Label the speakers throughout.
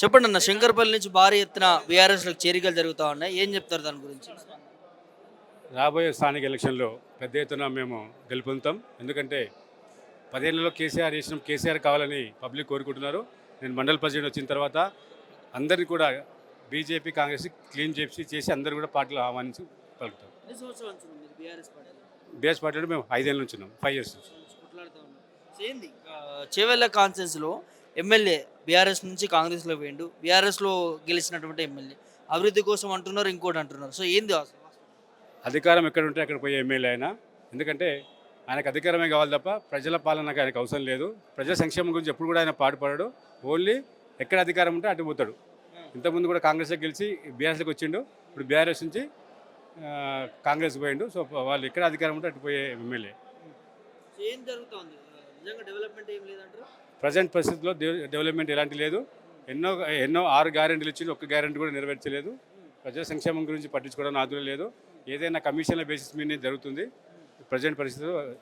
Speaker 1: చెప్పండి అన్న శంకర్పల్లి నుంచి భారీ ఎత్తున బీఆర్ఎస్లకు చేరికలు జరుగుతూ ఉన్నాయి. ఏం చెప్తారు దాని గురించి?
Speaker 2: రాబోయే స్థానిక ఎలక్షన్లో పెద్ద ఎత్తున మేము గెలుపొందుతాం. ఎందుకంటే పదేళ్ళలో కేసీఆర్ చేసినాం కేసీఆర్ కావాలని పబ్లిక్ కోరుకుంటున్నారు. నేను మండల ప్రెసిడెంట్ వచ్చిన తర్వాత అందరినీ కూడా బీజేపీ కాంగ్రెస్ క్లీన్ చేసి చేసి అందరూ కూడా పార్టీలో ఆహ్వానించి
Speaker 1: మీరు బీఆర్ఎస్ పార్టీలో?
Speaker 2: మేము ఐదేళ్ళ నుంచి ఉన్నాం. ఫైవ్ ఇయర్స్ నుంచి.
Speaker 1: చేవెళ్ళ కాన్ఫరెన్స్లో ఎమ్మెల్యే బీఆర్ఎస్ నుంచి కాంగ్రెస్లో పోయిండు బీఆర్ఎస్లో గెలిచినటువంటి ఎమ్మెల్యే. అభివృద్ధి కోసం అంటున్నారు ఇంకోటి అంటున్నారు. సో ఏంది అసలు?
Speaker 2: అధికారం ఎక్కడ ఉంటే అక్కడ పోయే ఎమ్మెల్యే అయినా ఎందుకంటే ఆయనకు అధికారమే కావాలి తప్ప ప్రజల పాలనకు ఆయనకు అవసరం లేదు. ప్రజల సంక్షేమం గురించి ఎప్పుడు కూడా ఆయన పాటుపడాడు. ఓన్లీ ఎక్కడ అధికారం ఉంటే అటు పోతాడు. ఇంతకుముందు కూడా కాంగ్రెస్లో గెలిచి బీఆర్ఎస్లోకి వచ్చిండు. ఇప్పుడు బీఆర్ఎస్ నుంచి కాంగ్రెస్ పోయిండు. సో వాళ్ళు ఎక్కడ అధికారం ఉంటే అటు పోయే ఎమ్మెల్యే.
Speaker 1: ఏం జరుగుతుంది? నిజంగా డెవలప్మెంట్ ఏం లేదంటారు?
Speaker 2: ప్రజెంట్ పరిస్థితుల్లో డెవ- డెవలప్మెంట్ ఎలాంటి లేదు. ఎన్నో ఎన్నో ఆరు గ్యారెంటీలు ఇచ్చి ఒక్క గ్యారెంటీ కూడా నెరవేర్చలేదు. ప్రజల సంక్షేమం గురించి పట్టించుకోవడం నాదులు లేదు. ఏదైనా కమిషన్ల బేసిస్ మీదనే జరుగుతుంది. ప్రజెంట్ పరిస్థితుల్లో అది.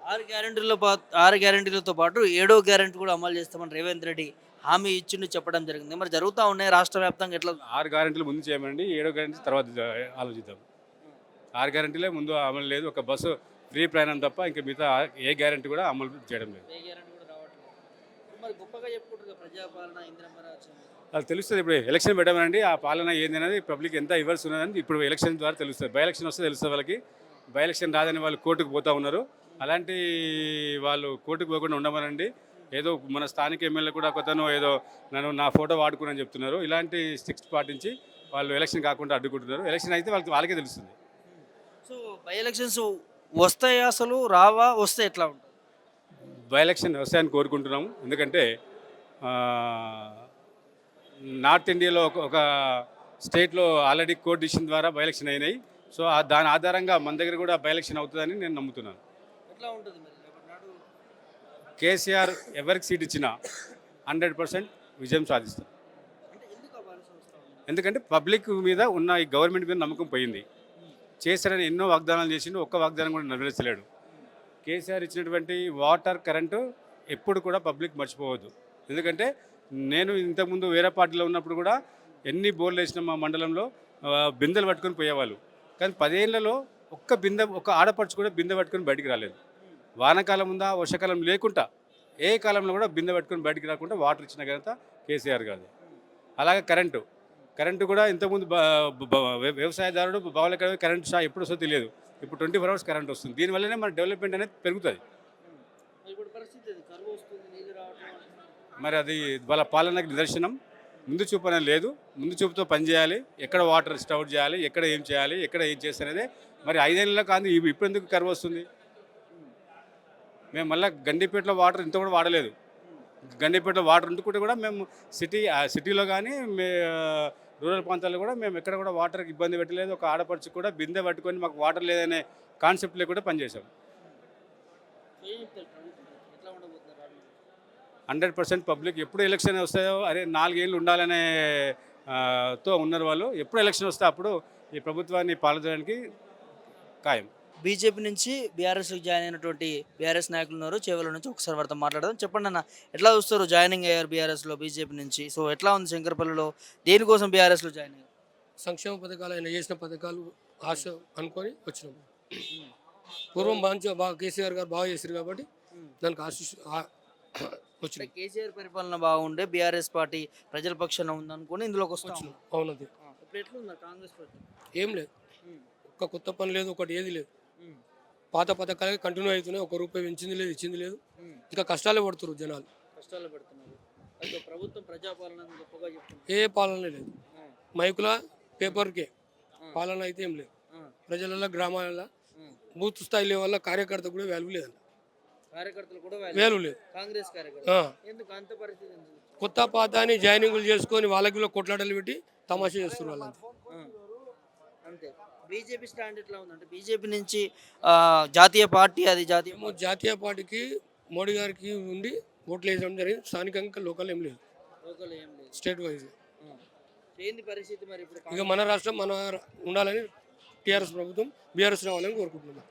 Speaker 1: ఆరు గ్యారెంటీలతో పాటు ఆరు గ్యారెంటీలతో పాటు ఏడో గ్యారెంటీ కూడా అమలు చేస్తామని రేవంత్ రెడ్డి హామీ ఇచ్చిండు చెప్పడం జరిగింది. మరి జరుగుతూ ఉన్నాయి రాష్ట్ర వ్యాప్తంగా ఎట్లా?
Speaker 2: ఆరు గ్యారెంటీలు ముందు చేయమండి ఏడో గ్యారెంటీ తర్వాత ఆలోచిద్దాం. ఆరు గ్యారెంటీలే ముందు అమలు లేదు. ఒక బస్సు ఫ్రీ ప్రయాణం తప్ప ఇంకా మిగతా ఏ గ్యారెంటీ కూడా అమలు చేయడం లేదు
Speaker 1: ఏ గ్యారెంటీ కూడా రావట్లేదు మరి గొప్పగా చెప్పుకుంటారు ప్రజాపాలన ఇంద్రమ్మ రాజ్యం
Speaker 2: అది తెలుస్తుంది. ఇప్పుడు ఎలక్షన్ పెట్టామండి ఆ పాలన ఏంది అనేది పబ్లిక్ ఎంత ఇవ్వాల్సి ఉన్నదని ఇప్పుడు ఎలక్షన్ ద్వారా తెలుస్తుంది. బై ఎలక్షన్ వస్తే తెలుస్తుంది వాళ్ళకి. బై ఎలక్షన్ రాదని వాళ్ళు కోర్టుకు పోతా ఉన్నారు. అలాంటి వాళ్ళు కోర్టుకు పోకుండా ఉండమనండి. ఏదో మన స్థానిక ఎమ్మెల్యే కూడా కొత్తను ఏదో నన్ను నా ఫోటో వాడుకుని చెప్తున్నారు. ఇలాంటి స్టిక్స్ పాటించి వాళ్ళు ఎలక్షన్ కాకుండా అడ్డుకుంటున్నారు. ఎలక్షన్ అయితే వాళ్ళకి వాళ్ళకే తెలుస్తుంది.
Speaker 1: సో బై ఎలక్షన్స్ వస్తాయి అసలు? రావా? వస్తే ఎట్లా ఉంటుంది?
Speaker 2: బై ఎలక్షన్ వస్తాయని కోరుకుంటున్నాము. ఎందుకంటే నార్త్ ఇండియాలో ఒక ఒక స్టేట్లో ఆల్రెడీ కోర్ట్ డిసిషన్ ద్వారా బై ఎలక్షన్ అయినాయి. సో ఆ దాని ఆధారంగా మన దగ్గర కూడా బై ఎలక్షన్ అవుతుందని నేను నమ్ముతున్నాను. కేసీఆర్ ఎవరికి సీట్ ఇచ్చినా హండ్రెడ్ పర్సెంట్ విజయం సాధిస్తారు
Speaker 1: ఉంది?
Speaker 2: ఎందుకంటే పబ్లిక్ మీద ఉన్న ఈ గవర్నమెంట్ మీద నమ్మకం పోయింది. చేశారని ఎన్నో వాగ్దానాలు చేసిండు ఒక్క వాగ్దానం కూడా నెరవేర్చలేడు. కేసీఆర్ ఇచ్చినటువంటి వాటర్ కరెంటు ఎప్పుడు కూడా పబ్లిక్ మర్చిపోవద్దు ఎందుకంటే నేను ఇంతకుముందు వేరే పార్టీలో ఉన్నప్పుడు కూడా ఎన్ని బోర్లు వేసిన మా మండలంలో బిందెలు పట్టుకొని పోయేవాళ్ళు కానీ పదేళ్ళలో ఒక్క బిందె ఒక్క ఆడపడుచు కూడా బిందె పట్టుకొని బయటికి రాలేదు వానకాలం ఉందా వర్షాకాలం లేకుండా ఏ కాలంలో కూడా బిందె పట్టుకొని బయటికి రాకుండా వాటర్ ఇచ్చిన ఘనత కేసీఆర్ కాదు అలాగే కరెంటు కరెంటు కూడా ఇంతకుముందు వ్యవసాయదారుడు బావుల కరెంటు షా ఎప్పుడు వస్తుందో తెలియదు ఇప్పుడు ట్వంటీ ఫోర్ అవర్స్ కరెంట్ వస్తుంది. దీనివల్లనే మన డెవలప్మెంట్ అనేది పెరుగుతుంది.
Speaker 1: మరి అది
Speaker 2: వాళ్ళ పాలనకి నిదర్శనం. ముందు చూపు అనేది లేదు. ముందు చూపుతో పని చేయాలి. ఎక్కడ వాటర్ స్టోర్ చేయాలి ఎక్కడ ఏం చేయాలి ఎక్కడ ఏం చేస్తారనేదే మరి ఐదేళ్ళలో కాదు ఇవి ఇప్పుడు ఎందుకు కరువు వస్తుంది? మేము మళ్ళీ గండిపేటలో వాటర్ ఇంత కూడా వాడలేదు. గండిపేటలో వాటర్ ఉంటుకుంటే కూడా మేము సిటీ సిటీలో కానీ రూరల్ ప్రాంతాల్లో కూడా మేము ఎక్కడ కూడా వాటర్కి ఇబ్బంది పెట్టలేదు. ఒక ఆడపడుచు కూడా బిందె పట్టుకొని మాకు వాటర్ లేదనే కాన్సెప్ట్ కూడా పనిచేసాం హండ్రెడ్ పర్సెంట్ పబ్లిక్ ఎప్పుడు ఎలక్షన్ వస్తాయో అరే నాలుగేళ్ళు ఉండాలనే తో ఉన్నారు వాళ్ళు. ఎప్పుడు ఎలక్షన్ వస్తే అప్పుడు ఈ ప్రభుత్వాన్ని పాలించడానికి ఖాయం
Speaker 1: బీజేపీ నుంచి బీఆర్ఎస్కి జాయిన్ అయినటువంటి బీఆర్ఎస్ నాయకులు ఉన్నారు. చేవల నుంచి ఒకసారి వారితో మాట్లాడదాం. చెప్పండి అన్న ఎట్లా చూస్తారు జాయినింగ్ అయ్యారు బీఆర్ఎస్లో బీజేపీ నుంచి? సో ఎట్లా ఉంది శంకరపల్లిలో? దేనికోసం బీఆర్ఎస్లో జాయిన్ అయ్యారు?
Speaker 3: సంక్షేమ పథకాలు ఆయన చేసిన పథకాలు ఆశ అనుకొని వచ్చినాం. పూర్వం మంచిగా బాగా కేసీఆర్ గారు బాగా చేశారు కాబట్టి దానికి ఆశిష్ ఆ- వచ్చినాం.
Speaker 1: కేసీఆర్ పరిపాలన బాగుండే బీఆర్ఎస్ పార్టీ ప్రజల పక్షాన ఉందనుకొని ఇందులోకి వస్తాం.
Speaker 3: వచ్చినాం. అవునది
Speaker 1: కాంగ్రెస్ పార్టీ?
Speaker 3: ఏం లేదు. ఒక్క కొత్త పని లేదు ఒకటి ఏది లేదు. పాత పథకాలే కంటిన్యూ అవుతున్నాయి. ఒక రూపాయి పెంచింది లేదు ఇచ్చింది లేదు. ఇంకా కష్టాలే పడుతున్నారు జనాలు.
Speaker 1: కష్టాలు పెడుతున్నారు. ప్రభుత్వం ప్రజాపాలన గొప్పగా
Speaker 3: ఏ పాలన లేదు. మైకుల పేపర్కే పాలన అయితే ఏం లేదు. ప్రజలలో గ్రామాలలో బూత్ స్థాయి లెవెల్లో కార్యకర్త కూడా వాల్యూ లేదండి
Speaker 1: కార్యకర్తలు కూడా
Speaker 3: వాల్యూ లేదు.
Speaker 1: కాంగ్రెస్. ఎందుకు అంత పరిస్థితి?
Speaker 3: కొత్త పాత అని జాయినింగ్లు చేసుకొని వాళ్ళకి వీళ్ళకి కొట్లాటలు పెట్టి తమాషా చేస్తున్నారు వాళ్ళంతా.
Speaker 1: అంతే. బీజేపీ స్టాండ్ ఎట్లా ఉందంటే బీజేపీ నుంచి జాతీయ పార్టీ అది జాతీయ
Speaker 3: జాతీయ పార్టీకి మోడీ గారికి ఉండి ఓట్లు వేసడం జరిగింది. స్థానికంగా లోకల్ ఏం లేదు.
Speaker 1: లోకల్ ఏం లేదు.
Speaker 3: State wise.
Speaker 1: ఏంది పరిస్థితి మరి ఇప్పుడు
Speaker 3: ఇక మన రాష్ట్రం మన ఉండాలని టీఆర్ఎస్ ప్రభుత్వం బీఆర్ఎస్ రావాలని కోరుకుంటున్నాం.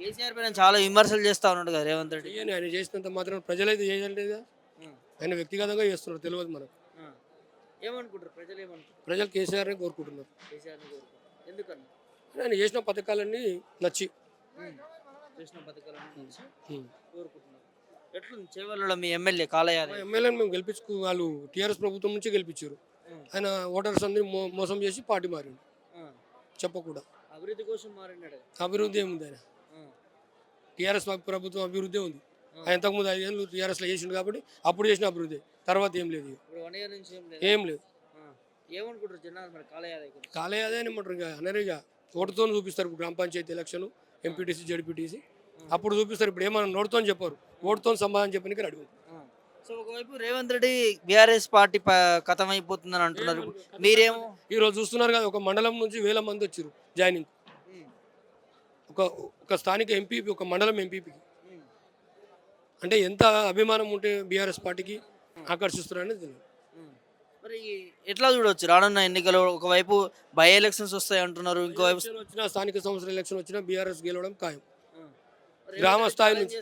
Speaker 1: కేసీఆర్ పైన చాలా విమర్శలు చేస్తా ఉన్నాడు కదా రేవంత్ రెడ్డి.
Speaker 3: ఆయన చేసినంత మాత్రం ప్రజలైతే చేయలేదు కదా. ఆయన వ్యక్తిగతంగా చేస్తున్నారు తెలియదు మనకు.
Speaker 1: ఏమనుకుంటారు? ప్రజలు ఏమనుకుంటారు?
Speaker 3: ప్రజలు కేసీఆర్నే కోరుకుంటున్నారు.
Speaker 1: కేసీఆర్ని కోరుకుంటారు. ఎందుకన్నా
Speaker 3: ఆయన చేసిన పథకాలన్నీ నచ్చి.
Speaker 1: చేసిన పథకాలను గురించి
Speaker 3: ఉమ్.
Speaker 1: కోరుకుంటున్నారు ఎట్లుంది? చేవలలో మీ ఎమ్మెల్యే కాలయాలి.
Speaker 3: మా ఎమ్మెల్యేని మేము గెలిపించుకు వాళ్ళు టీఆర్ఎస్ ప్రభుత్వం నుంచి గెలిపించారు. ఆయన ఓటర్స్ అందరి మోసం చేసి పార్టీ మారిండు. చెప్పకుండా
Speaker 1: అభివృద్ధి కోసం మారినాడు.
Speaker 3: అభివృద్ధి ఏముంది ఆయన? టీఆర్ఎస్ ప్రభుత్వం అభివృద్ధి ఉంది. ఆయన ఇంతకుముందు ఐదేళ్ళు టీఆర్ఎస్లో చేసిండు కాబట్టి అప్పుడు చేసిన అభివృద్ధి. తర్వాత ఏం లేదు.
Speaker 1: ఏం లేదు. ఏమనుకుంటారు జనాలు మరి కాలయాది గురించి?
Speaker 3: అనమాట ఇక? అనరు ఇక. ఓటుతో చూపిస్తారు ఇప్పుడు గ్రామ పంచాయతీ ఎలక్షన్ ఎంపీటీసీ జడ్పీటీసీ. అప్పుడు చూపిస్తారు ఇప్పుడు ఏమన్నా నోటుతో చెప్పారు. ఓటుతో సమాధానం చెప్పడానికి రెడీ ఉంది.
Speaker 1: సో ఒకవైపు రేవంత్ రెడ్డి బీఆర్ఎస్ పార్టీ కథం అయిపోతుందని అంటున్నారు. మీరేమో
Speaker 3: ఈ రోజు చూస్తున్నారు కదా ఒక మండలం నుంచి వేల మంది వచ్చారు జాయినింగ్. ఒక ఒక స్థానిక ఎంపీపీ ఒక మండలం ఎంపీపీకి. అంటే ఎంత అభిమానం ఉంటే బీఆర్ఎస్ పార్టీకి ఆకర్షిస్తున్నారని తెలియదు.
Speaker 1: మరి ఎట్లా చూడవచ్చు రానున్న ఎన్నికలు ఒకవైపు బై ఎలక్షన్స్ వస్తాయి అంటున్నారు ఇంకోవైపు
Speaker 3: వచ్చినా స్థానిక సంస్థల ఎలక్షన్ వచ్చినా బీఆర్ఎస్ గెలవడం ఖాయం. గ్రామ స్థాయి నుంచి.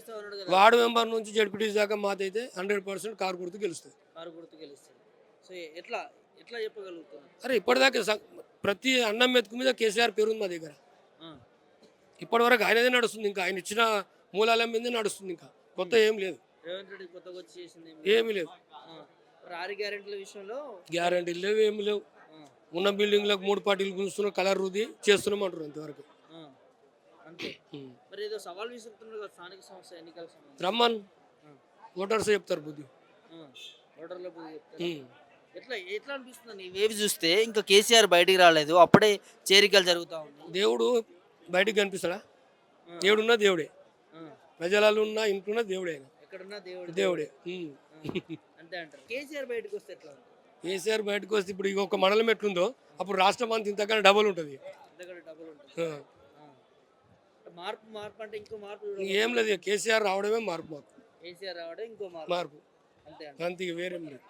Speaker 3: వార్డు మెంబర్ నుంచి జడ్పీటీసీ దాకా మాదైతే హండ్రెడ్ పర్సెంట్ కారు గుర్తు గెలుస్తుంది
Speaker 1: కారు గుర్తు గెలుస్తాడు. సో ఎట్లా ఎట్లా చెప్పగలుగుతున్నారు
Speaker 3: అరే ఇప్పటిదాకా ప్రతి అన్నం మెతుకు మీద కేసీఆర్ పేరు ఉంది మా దగ్గర.
Speaker 1: ఆ,
Speaker 3: ఇప్పటివరకు ఆయనదే నడుస్తుంది ఇంకా. ఆయన ఇచ్చిన మూలాల మీదే నడుస్తుంది ఇంకా. కొత్త ఏం లేదు. ఏమీ లేదు.
Speaker 1: ఆరు గ్యారెంటీల విషయంలో?
Speaker 3: గ్యారంటీలు లేవు ఏమి లేవు. ఉన్న బిల్డింగ్లకు మూడు పార్టీలు గుంజుతున్నాం కలర్ రుది చేస్తున్నాం అంటారు అంతవరకు
Speaker 1: ఆ, అంతే.
Speaker 3: ఉం.
Speaker 1: మరి ఏదో సవాల్ విసురుతున్నారు కదా స్థానిక సంస్థ ఎన్నికల సంబంధించి.
Speaker 3: రమ్మన్. ఓటర్స్ చెప్తారు బుద్ధి.
Speaker 1: ఆ, ఓటర్ల బుద్ధి చెప్తారు.
Speaker 3: ఉం.
Speaker 1: ఎట్లా ఎట్లా అనిపిస్తుంది ఈ వేవ్ చూస్తే ఇంకా కేసీఆర్ బయటికి రాలేదు అప్పుడే చేరికలు జరుగుతూ ఉన్నాయి.
Speaker 3: దేవుడు బయటికి కనిపిస్తాడా. దేవుడున్నా దేవుడే. ప్రజలలో ఉన్న ఇంట్లో దేవుడే
Speaker 1: ఎక్కడున్నా దేవుడు.
Speaker 3: దేవుడే.
Speaker 1: అంతే అంటారు. కేసీఆర్ బయటకు వస్తే ఎట్లా ఉంటుంది?
Speaker 3: కేసీఆర్ బయటకు వస్తే ఇప్పుడు ఇక ఒక మండలం ఎట్లుందో అప్పుడు రాష్ట్రం అంత ఇంతకన్నా డబల్ ఉంటుంది.
Speaker 1: డబుల్ ఉంటుంది.
Speaker 3: ఆ.
Speaker 1: మార్పు మార్పు అంటే ఇంకో మార్పు
Speaker 3: ఏం లేదు ఇక కేసీఆర్ రావడమే మార్పు మాకు.
Speaker 1: కేసీఆర్ రావడం ఇంకో మార్పు.
Speaker 3: మార్పు.
Speaker 1: అంతే అంటారు.
Speaker 3: అంతే ఇక వేరేం లేదు.